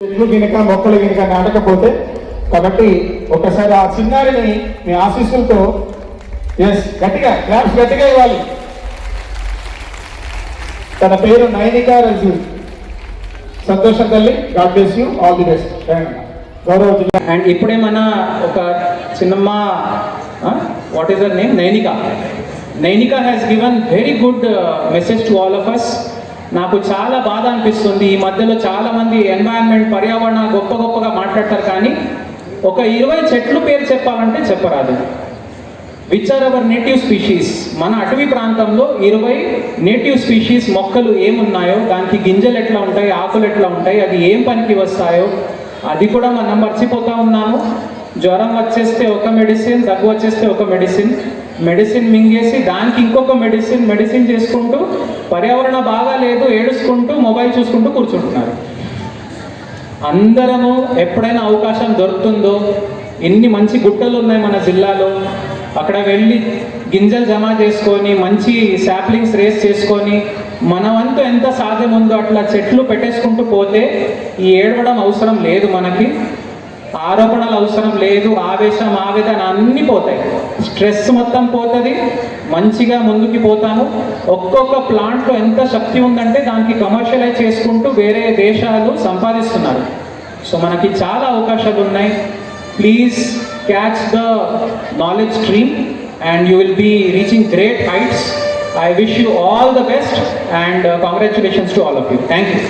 చెట్లు గినక మొక్కలు గినక నాటకపోతే కాబట్టి ఒకసారి ఆ చిన్నారిని మీ ఆశీస్సులతో ఎస్ గట్టిగా క్లాప్స్ గట్టిగా ఇవ్వాలి. తన పేరు నైనికా రజు సంతోషం తల్లి God bless you all the best గౌరవ జిల్లా అండ్ ఇప్పుడే మన ఒక చిన్నమ్మ what is the name Nainika. Nainika has given very good message to all of us నాకు చాలా బాధ అనిపిస్తుంది. ఈ మధ్యలో చాలా మంది ఎన్వైరన్మెంట్ పర్యావరణ గొప్ప గొప్పగా మాట్లాడతారు కానీ ఒక ఇరవై చెట్లు పేరు చెప్పాలంటే చెప్పరాదు. Which are our native species మన అటవీ ప్రాంతంలో ఇరవై నేటివ్ స్పీషీస్ మొక్కలు ఏమున్నాయో దానికి గింజలు ఎట్లా ఉంటాయి ఆకులు ఎట్లా ఉంటాయి అది ఏం పనికి వస్తాయో అది కూడా మనం మర్చిపోతా ఉన్నాము. జ్వరం వచ్చేస్తే ఒక మెడిసిన్ దగ్గు వచ్చేస్తే ఒక మెడిసిన్ మెడిసిన్ మింగేసి దానికి ఇంకొక మెడిసిన్ మెడిసిన్ చేసుకుంటూ పర్యావరణ బాగా లేదు ఏడుచుకుంటూ మొబైల్ చూసుకుంటూ కూర్చుంటున్నారు. అందరము ఎప్పుడైనా అవకాశం దొరుకుతుందో ఎన్ని మంచి గుట్టలు ఉన్నాయి మన జిల్లాలో అక్కడ వెళ్ళి గింజలు జమ చేసుకొని మంచి శాప్లింగ్స్ రేస్ చేసుకొని మన వంతు ఎంత సాధ్యం ఉందో అట్లా చెట్లు పెట్టేసుకుంటూ పోతే ఈ ఏడవడం అవసరం లేదు మనకి. ఆరోపణలు అవసరం లేదు ఆవేశం ఆవేదన అన్నీ పోతాయి. స్ట్రెస్ మొత్తం పోతుంది మంచిగా ముందుకి పోతాము. ఒక్కొక్క ప్లాంట్లో ఎంత శక్తి ఉందంటే దానికి కమర్షియలైజ్ చేసుకుంటూ వేరే దేశాలు సంపాదిస్తున్నారు. సో మనకి చాలా అవకాశాలు ఉన్నాయి. Please catch the knowledge stream and you will be reaching great heights I wish you all the best and congratulations to all of you thank you